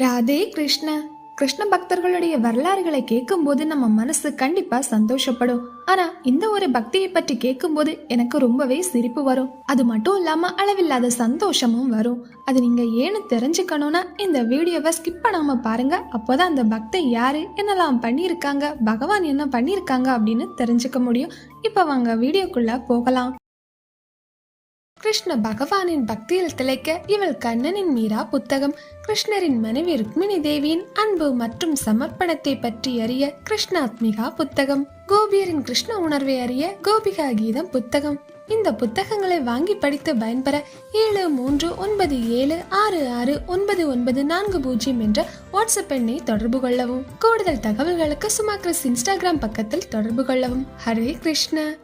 ராதே கிருஷ்ண. கிருஷ்ண பக்தர்களுடைய வரலாறுகளை கேட்கும்போது நம்ம மனசு கண்டிப்பா சந்தோஷப்படும். ஆனா இந்த ஒரு பக்தியை பற்றி கேட்கும்போது எனக்கு ரொம்பவே சிரிப்பு வரும். அது மட்டும் இல்லாம அளவில்லாத சந்தோஷமும் வரும். அது நீங்க ஏன்னு தெரிஞ்சுக்கணும்னா இந்த வீடியோவை ஸ்கிப் பண்ணாம பாருங்க. அப்போதான் அந்த பக்தை யாரு என்னெல்லாம் பண்ணியிருக்காங்க பகவான் என்ன பண்ணியிருக்காங்க அப்படின்னு தெரிஞ்சுக்க முடியும். இப்போ வாங்க வீடியோக்குள்ள போகலாம். கிருஷ்ண பகவானின் பக்தியில் திளைக்க இவள் கண்ணனின் மீரா புத்தகம் கிருஷ்ணரின் மனைவி ருக்மிணி தேவியின் அன்பு மற்றும் சமர்ப்பணத்தை பற்றி அறிய கிருஷ்ணாத்மிகா புத்தகம் கோபியரின் கிருஷ்ண உணர்வை அறிய கோபிகா கீதம் புத்தகம். இந்த புத்தகங்களை வாங்கி படித்து பயன்பெற ஏழு மூன்று ஒன்பது ஏழு ஆறு ஆறு ஒன்பது ஒன்பது நான்கு பூஜ்ஜியம் என்ற வாட்ஸ்அப் எண்ணை தொடர்பு கொள்ளவும். கூடுதல் தகவல்களுக்கு சுமா கிறிஸ் இன்ஸ்டாகிராம் பக்கத்தில் தொடர்பு கொள்ளவும். ஹரே கிருஷ்ண!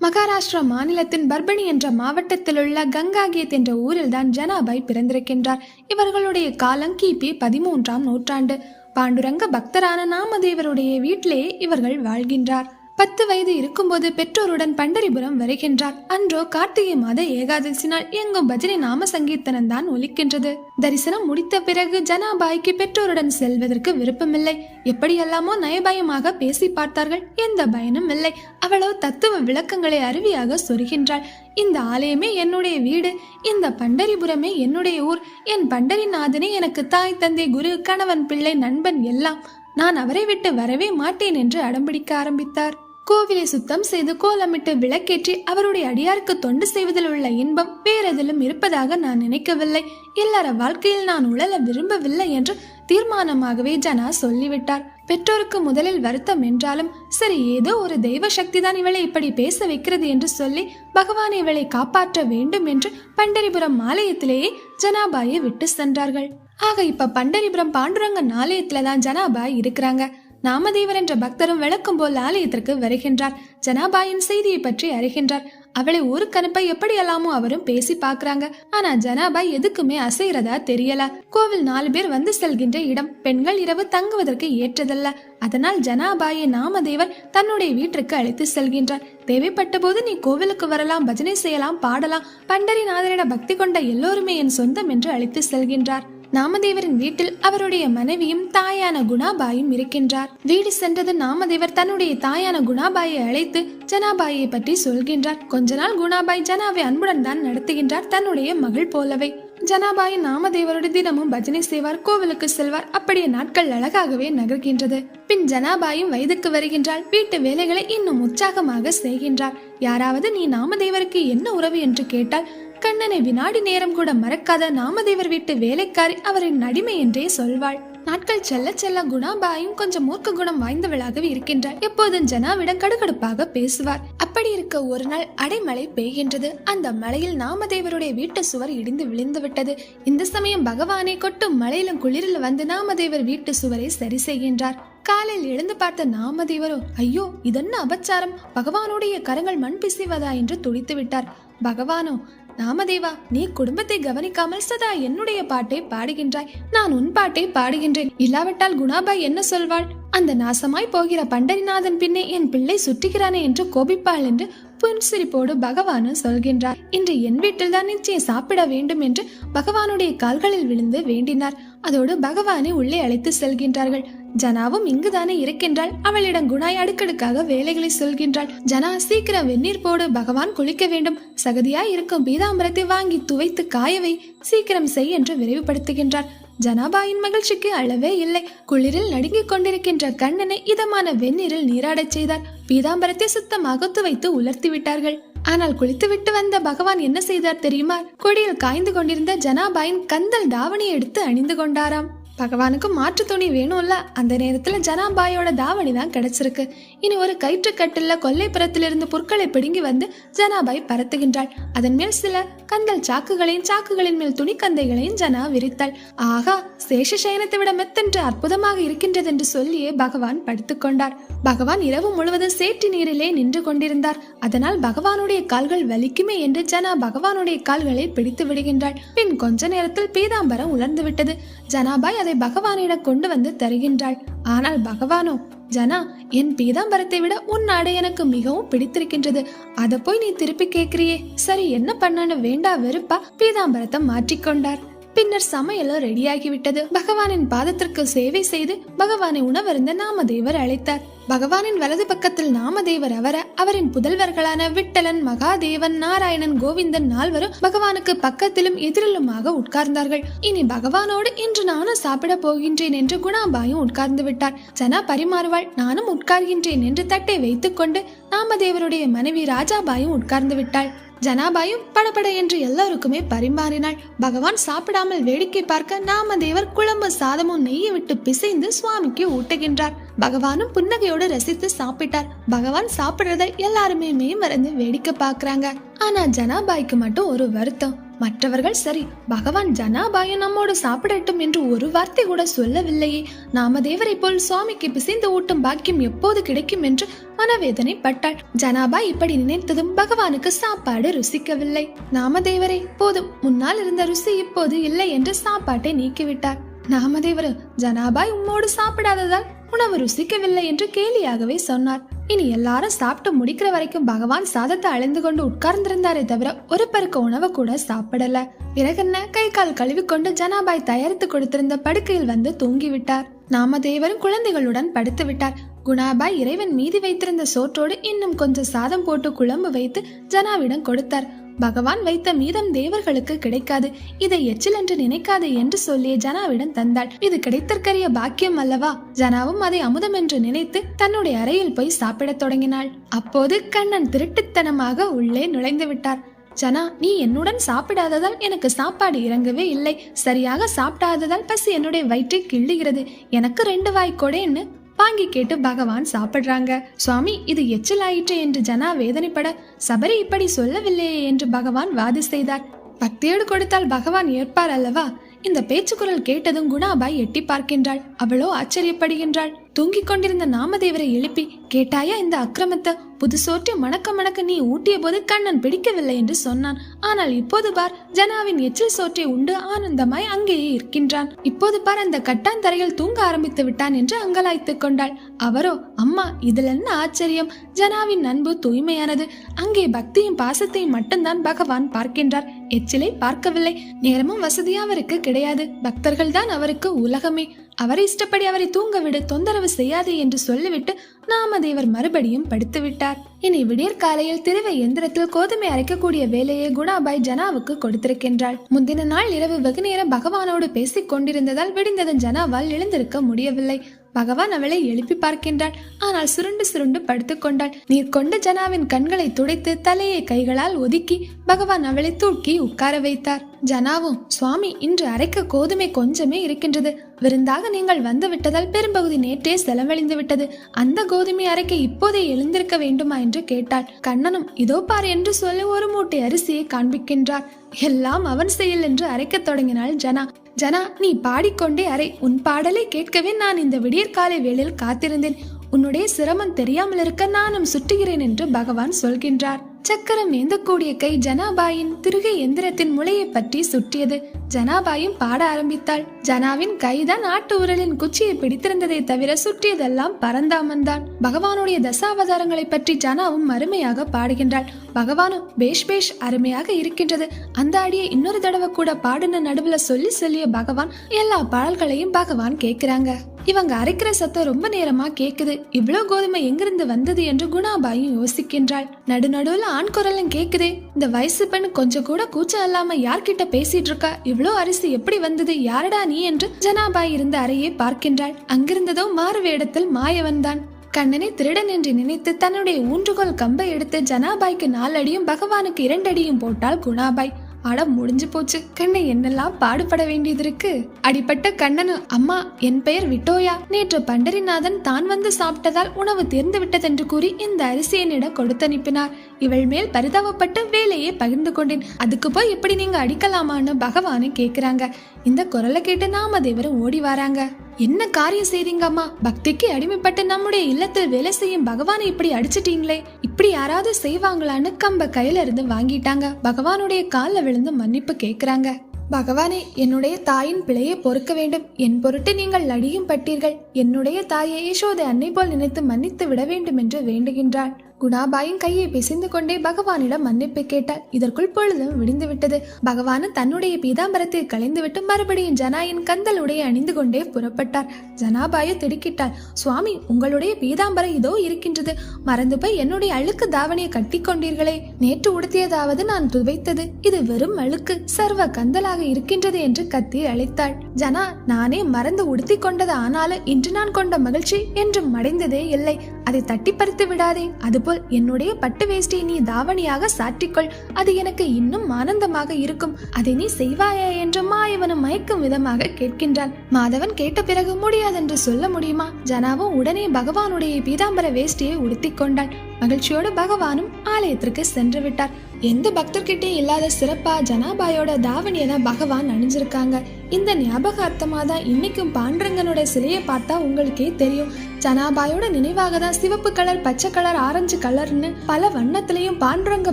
மகாராஷ்டிரா மாநிலத்தின் பர்பனி என்ற மாவட்டத்திலுள்ள கங்காகேத் என்ற ஊரில்தான் ஜனாபாய் பிறந்திருக்கின்றார். இவர்களுடைய காலம் கிபி பதிமூன்றாம் நூற்றாண்டு. பாண்டுரங்க பக்தரான நாமதேவருடைய வீட்டிலேயே இவர்கள் வாழ்கின்றார். பத்து வயது இருக்கும்போது பெற்றோருடன் பண்டரிபுரம் வருகின்றார். அன்றோ கார்த்திகை மாத ஏகாதசி நாள் எங்கும் பஜனை நாம சங்கீர்த்தனம் தான் ஒலிக்கின்றது. தரிசனம் முடித்த பிறகு ஜனாபாய்க்கு பெற்றோருடன் செல்வதற்கு விருப்பமில்லை. எப்படியெல்லாமோ நயபயமாக பேசி பார்த்தார்கள். எந்த பயனும் இல்லை. அவளோ தத்துவ விளக்கங்களை அருவியாக சொருகின்றாள். இந்த ஆலயமே என்னுடைய வீடு. இந்த பண்டரிபுரமே என்னுடைய ஊர். என் பண்டரிநாதனே எனக்கு தாய் தந்தை குரு கணவன் பிள்ளை நண்பன் எல்லாம். நான் அவரை விட்டு வரவே மாட்டேன் என்று அடம்பிடிக்க ஆரம்பித்தார். கோவிலை சுத்தம் செய்து கோலமிட்டு விளக்கேற்றி அவருடைய அடியாருக்கு தொண்டு செய்வதில் உள்ள இன்பம் வேறெதிலும் இருப்பதாக நான் நினைக்கவில்லை. இல்லற வாழ்க்கையில் நான் உழல விரும்பவில்லை என்று தீர்மானமாகவே ஜனா சொல்லிவிட்டார். பெற்றோருக்கு முதலில் வருத்தம் என்றாலும் சரி ஏதோ ஒரு தெய்வ சக்தி தான் இவளை இப்படி பேச வைக்கிறது என்று சொல்லி பகவான் இவளை காப்பாற்ற வேண்டும் என்று பண்டரிபுரம் ஆலயத்திலேயே ஜனாபாயை விட்டு சென்றார்கள். ஆக இப்ப பண்டரிபுரம் பாண்டுரங்கன் ஆலயத்துல தான் ஜனாபாய் இருக்கிறாங்க. நாமதேவர் என்ற பக்தரும் விளக்கும் போல் ஆலயத்திற்கு வருகின்றார். ஜனாபாயின் செய்தியை பற்றி அறிகின்றார். அவளை ஊருக்கு அனுப்ப எப்படியெல்லாமோ அவரும் பேசி பாக்குறாங்க ஆனா ஜனாபாய் எதுக்குமே அசைறதா தெரியல. கோவில் நாலு பேர் வந்து செல்கின்ற இடம். பெண்கள் இரவு தங்குவதற்கு ஏற்றதல்ல. அதனால் ஜனாபாயை நாமதேவர் தன்னுடைய வீட்டிற்கு அழைத்து செல்கின்றார். தேவைப்பட்ட போது நீ கோவிலுக்கு வரலாம் பஜனை செய்யலாம் பாடலாம். பண்டரிநாதரிட பக்தி கொண்ட எல்லோருமே என் சொந்தம் என்று அழைத்து செல்கின்றார். நாமதேவரின் வீட்டில் அவருடைய மனைவியும் தாயான குணாபாயும் இருக்கின்றார். வீடு சென்றது நாமதேவர் தன்னுடைய தாயான குணாபாயை அழைத்து ஜனாபாயை பற்றி சொல்கின்றார். கொஞ்ச நாள் குணாபாய் ஜனாவை அன்புடன் தான் நடத்துகின்றார். தன்னுடைய மகள் போலவே. ஜனாபாய் நாமதேவரோடு தினமும் பஜனை செய்வார். கோவிலுக்கு செல்வார். அப்படியே நாட்கள் அழகாகவே நகர்கின்றது. பின் ஜனாபாயும் வயதுக்கு வருகின்றாள். வீட்டு வேலைகளை இன்னும் உற்சாகமாக செய்கின்றார். யாராவது நீ நாமதேவருக்கு என்ன உறவு? என்று கேட்டால் கண்ணனை வினாடி நேரம் கூட மறக்காத நாமதேவர் வீட்டு வேலைக்காரி அவரின் அடிமை என்றே சொல்வாள். நாட்கள் செல்ல செல்ல குணாபாயும் கொஞ்சம் மூர்க்க குணம் வாய்ந்தவளாகவே இருக்கின்றார் எப்போதும் ஜனாவிடம் கடுகடுப்பாக பேசுவார் அப்படி இருக்க ஒரு நாள் அடைமழை பெய்கின்றது. அந்த மழையில் நாமதேவருடைய வீட்டு சுவர் இடிந்து விழுந்து விட்டது. இந்த சமயம் பகவானை கொட்டும் மழையிலும் குளிரில் வந்து நாமதேவர் வீட்டு சுவரை சரி செய்கின்றார். காலையில் எழுந்து பார்த்த நாமதேவரோ ஐயோ இதென்ன அபச்சாரம்? பகவானுடைய கரங்கள் மண் பிசிவதா? என்று துடித்து விட்டார். பகவானோ நாமதேவா நீ குடும்பத்தை கவனிக்காமல் சதா என்னுடைய பாட்டை பாடுகின்றாய். நான் உன் பாட்டை பாடுகின்றேன். இல்லாவிட்டால் குணாபாய் என்ன சொல்வாள்? அந்த நாசமாய் போகிற பண்டரிநாதன் பின்னே என் பிள்ளை சுற்றுகிறானே என்று கோபிப்பாள் என்று புன்சிரிப்போடு பகவானும் சொல்கின்றார். இன்று என் வீட்டில் தான் நிச்சயம் சாப்பிட வேண்டும் என்று பகவானுடைய கால்களில் விழுந்து வேண்டினார். அதோடு பகவானை உள்ளே அழைத்து செல்கின்றார்கள். ஜனாவும் இங்குதானே இருக்கின்றாள். அவளிடம் குணாய் அடுக்கடுக்காக வேலைகளை சொல்கின்றாள். ஜனா சீக்கிரம் வெந்நீர் போடு. பகவான் குளிக்க வேண்டும். சகதியாய் இருக்கும் பீதாம்பரத்தை வாங்கி துவைத்து காயவை சீக்கிரம் செய் என்று விரைவுபடுத்துகின்றார் ஜனாபாயின் மகிழ்ச்சிக்கு அளவே இல்லை. குளிரில் நடுங்கிக் கொண்டிருக்கின்ற கண்ணனை இதமான வெந்நீரில் நீராடச் செய்தார். பீதாம்பரத்தை சுத்தமாக துவைத்து உலர்த்தி விட்டார்கள். ஆனால் குளித்துவிட்டு வந்த பகவான் என்ன செய்தார் தெரியுமா? கொடியில் காய்ந்து கொண்டிருந்த ஜனாபாயின் கந்தல் தாவணியை எடுத்து அணிந்து கொண்டாராம். பகவானுக்கு மாற்று துணி வேணும்ல. அந்த நேரத்துல ஜனாபாயோட தாவணி தான் கிடைச்சிருக்கு. இனி ஒரு கயிற்றுக்கட்டில் கொல்லைப்புறத்திலிருந்து புற்களை பிடுங்கி வந்து ஜனாபாய் பரத்துகின்றாள். அதன் மேல் சில கந்தல் சாக்குகளையும் சாக்குகளின் மேல் துணிக்கந்தைகளையும் ஜனா விரித்தாள். ஆகா சேஷ சயனத்தை விட மெத்தென்று அற்புதமாக இருக்கின்றது என்று சொல்லியே பகவான் படுத்துக்கொண்டார் பகவான் இரவு முழுவதும் சேற்றி நீரிலே நின்று கொண்டிருந்தார். அதனால் பகவானுடைய கால்கள் வலிக்குமே என்று ஜனா பகவானுடைய கால்களை பிடித்து விடுகின்றாள். பின் கொஞ்ச நேரத்தில் பீதாம்பரம் உலர்ந்து விட்டது. ஜனாபாய் அதை பகவானிடம் கொண்டு வந்து தருகின்றாள். ஆனால் பகவானோ ஜனா என் பீதாம்பரத்தை விட உன் ஆடை எனக்கு மிகவும் பிடித்திருக்கின்றது. அதை போய் நீ திருப்பி கேட்கிறியே. சரி என்ன பண்ணனு வேண்டா வெறுப்பா? பீதாம்பரத்தை மாற்றிக்கொண்டார் பின்னர் சமையலும் ரெடியாகிவிட்டது. பகவானின் பாதத்திற்கு சேவை செய்து பகவானை உணவருந்த நாமதேவர் அழைத்தார். பகவானின் வலது பக்கத்தில் நாமதேவர் அவர அவரின் புதல்வர்களான விட்டலன் மகாதேவன் நாராயணன் கோவிந்தன் நால்வரும் பகவானுக்கு பக்கத்திலும் எதிரிலுமாக உட்கார்ந்தார்கள். இனி பகவானோடு இன்று நானும் சாப்பிட போகின்றேன் என்று குணாபாயும் உட்கார்ந்து விட்டார். ஜனா பரிமாறுவாள் நானும் உட்கார்கின்றேன் என்று தட்டை வைத்துக்கொண்டு நாமதேவருடைய மனைவி ராஜாபாயும் உட்கார்ந்து விட்டாள். ஜனாபாயும் படபட என்று எல்லோருக்குமே பரிமாறினாள். பகவான் சாப்பிடாமல் வேடிக்கை பார்க்க நாமதேவர் குழம்பு சாதமும் நெய்யை விட்டு பிசைந்து சுவாமிக்கு ஊட்டுகின்றார். பகவானும் புன்னகையோடு ரசித்து சாப்பிட்டார். பகவான் சாப்பிடுறத எல்லாருமே மேமறந்து வேடிக்கை பார்க்கறாங்க. ஆனா ஜனாபாய்க்கு மட்டும் ஒரு வருத்தம். மற்றவர்கள் சரி பகவான் ஜனாபாய நம்மோடு சாப்பிடட்டும் என்று ஒரு வார்த்தை கூட சொல்லவில்லையே. நாமதேவரை போல் சுவாமிக்கு பிசைந்து ஊட்டும் பாக்கியம் எப்போது கிடைக்கும் என்று மனவேதனைப்பட்டாள். ஜனாபா இப்படி நினைத்ததும் பகவானுக்கு சாப்பாடு ருசிக்கவில்லை. நாமதேவரே போதும். முன்னால் இருந்த ருசி இப்போது இல்லை என்று சாப்பாட்டை நீக்கிவிட்டார். நாமதேவர் ஜனாபாய் உம்மோடு சாப்பிடாததால் உணவு ருசிக்கவில்லை என்று கேலியாகவே சொன்னார். இனி எல்லாரும் சாப்பிட்டு முடிக்கிற வரைக்கும் பகவான் சாதத்தை அழிந்து கொண்டு உட்கார்ந்திருந்தாரே தவிர ஒரு பெருக்க உணவு கூட சாப்பிடல. பிறகென்ன கை கால் கழுவிக்கொண்டு ஜனாபாய் தயாரித்து கொடுத்திருந்த படுக்கையில் வந்து தூங்கிவிட்டார். நாமதேவரும் குழந்தைகளுடன் படுத்து விட்டார். குணாபாய் இறைவன் மீதி வைத்திருந்த சோற்றோடு இன்னும் கொஞ்சம் சாதம் போட்டு குழம்பு வைத்து ஜனாவிடம் கொடுத்தார். பகவான் வைத்த மீதம் தேவர்களுக்கு கிடைக்காது. இதை எச்சில் என்று நினைக்காதே என்று சொல்லி ஜனாவிடம் தந்தாள். இது கிடைத்திருக்கிற பாக்கியம் அல்லவா? ஜனாவும் அதை அமுதம் என்று நினைத்து தன்னுடைய அறையில் போய் சாப்பிடத் தொடங்கினாள். அப்போது கண்ணன் திருட்டுத்தனமாக உள்ளே நுழைந்து விட்டார். ஜனா நீ என்னுடன் சாப்பிடாததால் எனக்கு சாப்பாடு இறங்கவே இல்லை. சரியாக சாப்பிடாததால் பசி என்னுடைய வயிற்றை கிள்ளுகிறது. எனக்கு ரெண்டு வாய் கொடேன்னு வாங்கி கேட்டு பகவான் சாப்பிடுறாங்க. சுவாமி இது எச்சில் ஆயிற்று என்று ஜனா வேதனைப்பட சபரி இப்படி சொல்லவில்லையே என்று பகவான் வாதி செய்தார். பக்தியோடு கொடுத்தால் பகவான் ஏற்பார் அல்லவா? இந்த பேச்சுக்குரல் கேட்டதும் குணாபாய் எட்டி பார்க்கின்றாள். அவளோ ஆச்சரியப்படுகின்றாள். தூங்கிக் கொண்டிருந்த நாமதேவரை எழுப்பி கேட்டாயா இந்த அக்கிரமத்தை? புதுசோற்றை மணக்க மணக்க நீ ஊட்டிய போது கண்ணன் பிடிக்கவில்லை என்று சொன்னான். ஆனால் இப்போது பார் ஜனாவின் எச்சில் சோற்றை உண்டு ஆனந்தமாய் அங்கேயே இருக்கின்றான். இப்போது பார் அந்த கட்டாந்தரையில் தூங்க ஆரம்பித்து விட்டான் என்று அங்கலாய்த்துக் கொண்டாள். அவரோ அம்மா இதில் என்ன ஆச்சரியம்? ஜனாவின் அன்பு தூய்மையானது. அங்கே பக்தியும் பாசத்தையும் மட்டும்தான் பகவான் பார்க்கின்றார். எச்சிலை பார்க்கவில்லை. நேரமும் வசதியா அவருக்கு கிடையாது. பக்தர்கள் தான் அவருக்கு உலகமே. அவரை இஷ்டப்படி அவரை தூங்கவிடு தொந்தரவு செய்யாதே என்று சொல்லிவிட்டு நாமதேவர் மறுபடியும் படுத்து விட்டார். இனி விடியற் காலையில் திருவை எந்திரத்தில் கோதுமை அரைக்கக்கூடிய வேலையை குணாபாய் ஜனாவுக்கு கொடுத்திருக்கின்றாள். முந்தின நாள் இரவு வெகுநேரம் பகவானோடு பேசிக் கொண்டிருந்ததால் விடிந்ததும் ஜனாவால் எழுந்திருக்க முடியவில்லை. பகவான் அவளை எழுப்பி பார்க்கின்றாள். ஆனால் சுருண்டு சுருண்டு படுத்துக்கொண்டாள் நீர் கொண்ட ஜனாவின் கண்களை துடைத்து தலையை கைகளால் ஒதுக்கி பகவான் அவளை தூக்கி உட்கார வைத்தார். ஜனாவும் சுவாமி இன்று அரைக்க கோதுமை கொஞ்சமே இருக்கின்றது. விருந்தாக நீங்கள் வந்து விட்டதால் பெரும்பகுதி நேற்றே செலவழிந்து விட்டது. அந்த கோதுமை அரைக்க இப்போதே எழுந்திருக்க வேண்டுமா என்று கேட்டாள். கண்ணனும் இதோ பார் என்று சொல்லி ஒரு மூட்டை அரிசியை காண்பிக்கின்றார். எல்லாம் அவன் செயல் என்று அரைக்கத் தொடங்கினாள் ஜனா. ஜனா நீ பாடிக்கொண்டே அறை. உன் பாடலை கேட்கவே நான் இந்த விடியற்காலை வேளையில் காத்திருந்தேன். உன்னுடைய சிரமம் தெரியாமல் இருக்க நானும் சுட்டுகிறேன் என்று பகவான் சொல்கின்றார். சக்கரம் ஏந்தக்கூடிய கை ஜனாபாயின் திருகை எந்திரத்தின் முளையை பற்றி சுற்றியது ஜனாபாயும் பாட ஆரம்பித்தாள். ஜனாவின் கைதான் ஆட்டு உரலின் குச்சியை பிடித்திருந்ததை தவிர சுற்றியதெல்லாம் பரந்தாமன் தான் பகவானுடைய தசாவதாரங்களை பற்றி ஜனாவும் அருமையாக பாடுகின்றாள். பகவானும் பேஷ் பேஷ் அருமையாக இருக்கின்றது. அந்த அடியை இன்னொரு தடவை கூட பாடுன நடுவுல சொல்லி சொல்லிய பகவான் எல்லா பாடல்களையும் பகவான் கேட்கிறாங்க. இவங்க அரைக்கிற சத்தம் ரொம்ப நேரமா கேக்குது. இவ்வளவு கோதுமை எங்கிருந்து வந்தது என்று குணாபாயும் யோசிக்கின்றாள். நடுநடுவுல ஆண் குரலும் கேக்குதே. இந்த வயசு பெண் கொஞ்சம் கூட கூச்சம் இல்லாம யார்கிட்ட பேசிட்டு இருக்கா? இவ்வளோ அரிசி எப்படி வந்தது? யாரடா நீ என்று ஜனாபாய் இருந்த அறையை பார்க்கின்றாள். அங்கிருந்ததோ மாறு வேடத்தில் மாயவன் தான். கண்ணனை திருடன் என்று நினைத்து தன்னுடைய ஊன்றுகோல் கம்பை எடுத்து ஜனாபாய்க்கு நாலடியும் பகவானுக்கு இரண்டடியும் போட்டாள் குணாபாய். அட முடிஞ்சு போச்சு. கண்ணை என்னெல்லாம் பாடுபட வேண்டியது இருக்கு? அடிப்பட்ட கண்ணனு அம்மா என் பெயர் விட்டோயா. நேற்று பண்டரிநாதன் தான் வந்து சாப்பிட்டதால் உணவு தீர்ந்து விட்டதென்று கூறி இந்த அரிசி என்னிடம் கொடுத்து அனுப்பினார். இவள் மேல் பரிதாபப்பட்டு வேலையை பகிர்ந்து கொண்டேன். அதுக்கு போய் இப்படி நீங்க அடிக்கலாமான்னு பகவானு கேக்குறாங்க இந்த குரலை கேட்டு நாமதேவரும் ஓடி வராங்க. என்ன காரியம் செய்றீங்க அம்மா பக்திக்கு அடிமைப்பட்டு நம்முடைய இல்லத்தில் வேலை செய்யும் பகவானை இப்படி அடிச்சிட்டீங்களே? இப்படி யாராவது செய்வாங்களான்னு கம்ப கையில இருந்து வாங்கிட்டாங்க. பகவானுடைய காலில் விழுந்து மன்னிப்பு கேக்குறாங்க. பகவானே என்னுடைய தாயின் பிழையை பொறுக்க வேண்டும். என் பொருட்டு நீங்கள் அடியும் பட்டீர்கள். என்னுடைய தாயை யசோதை அன்னை போல் நினைத்து மன்னித்து விட வேண்டும் என்று வேண்டுகின்றாள். குணாபாயும் கையை பிசைந்து கொண்டே பகவானிடம் மன்னிப்பு கேட்டாள் இதற்குள் பொழுதும் விடிந்துவிட்டது. பகவானும் தன்னுடைய பீதாம்பரத்தை களைந்துவிட்டு மறுபடியும் ஜனாயின் கந்தல் உடைய அணிந்து கொண்டே புறப்பட்டார். ஜனாபாயு திடுக்கிட்டாள். சுவாமி உங்களுடைய பீதாம்பரம் இதோ இருக்கின்றது. மறந்து போய் என்னுடைய அழுக்கு தாவணியை கட்டி கொண்டீர்களே நேற்று உடுத்தியதாவது நான் துவைத்தது. இது வெறும் அழுக்கு. சர்வ கந்தலாக இருக்கின்றது என்று கத்தி அழைத்தாள். ஜனா நானே மறந்து உடுத்தி கொண்டது ஆனாலும் இன்று நான் கொண்ட மகிழ்ச்சி என்றும் மடைந்ததே இல்லை. அதை தட்டி பறித்து விடாதே போல் என்னுடைய பட்டு வேஷ்டியை நீ தாவணியாக சாற்றிக்கொள். அது எனக்கு இன்னும் ஆனந்தமாக இருக்கும். அதை நீ செய்வாயா என்று மாயவனும் மயக்கும் விதமாக கேட்கின்றான். மாதவன் கேட்ட பிறகு முடியாதென்று சொல்ல முடியுமா? ஜனாவும் உடனே பகவானுடைய பீதாம்பர வேஷ்டியை உடுத்திக் கொண்டாள். மகிழ்ச்சியோடு பகவானும் ஆலயத்திற்கு சென்று விட்டார். எந்த பக்தர்கிட்டயும் இல்லாத சிறப்பா ஜனாபாயோட தாவணியை தான் பகவான் அணிஞ்சிருக்காங்க. இந்த ஞாபகார்த்தமாக தான் இன்னைக்கும் பாண்டரங்கனோட சிலையை பார்த்தா உங்களுக்கே தெரியும். ஜனாபாயோட நினைவாக தான் சிவப்பு கலர் பச்சை கலர் ஆரஞ்சு கலர்னு பல வண்ணத்திலையும் பாண்டுரங்க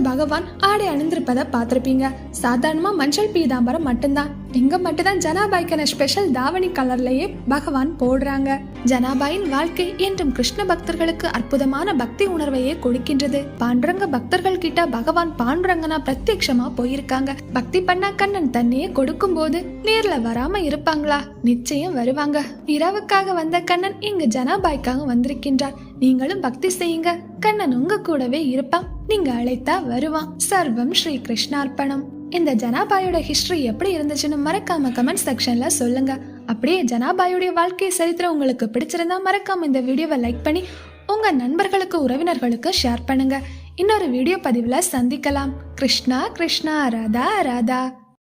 பகவான் ஆடை அணிந்திருப்பதை பார்த்திருப்பீங்க. சாதாரணமா மஞ்சள் பீதாம்பரம் மட்டும்தான். இங்க மட்டும்தான் ஜனாபாய்க்கான ஸ்பெஷல் தாவணி கலர்லயே பகவான் போடுறாங்க. ஜனாபாயின் வாழ்க்கை என்றும் கிருஷ்ண பக்தர்களுக்கு அற்புதமான பக்தி உணர்வையே கொடுக்கின்றது. பாண்டுரங்க பக்தர்கள் கிட்ட பகவான் பாண்டுரங்கனா பிரத்யட்சமா போயிருக்காங்க. பக்தி பண்ணா கண்ணன் தன்னையே கொடுக்கும் போது நேர்ல வராம இருப்பாங்களா? நிச்சயம் வருவாங்க. இரவுக்காக வந்த கண்ணன் இங்கு ஜனாபாய்க்காக வந்திருக்கின்றார். நீங்களும் பக்தி செய்யுங்க. கண்ணன் உங்க கூடவே இருப்பான். நீங்க அழைத்தா வருவான். சர்வம் ஸ்ரீ கிருஷ்ணார்ப்பணம். இந்த ஜனாபாயோட ஹிஸ்டரி எப்படி இருந்துச்சுன்னு மறக்காம கமெண்ட் செக்ஷன்ல சொல்லுங்க. அப்படியே ஜனாபாயோடைய வாழ்க்கை சரித்திரம் உங்களுக்கு பிடிச்சிருந்தா மறக்காம இந்த வீடியோவை லைக் பண்ணி உங்க நண்பர்களுக்கு உறவினர்களுக்கு ஷேர் பண்ணுங்க. இன்னொரு வீடியோ பதிவுல சந்திக்கலாம். கிருஷ்ணா கிருஷ்ணா ராதா ராதா.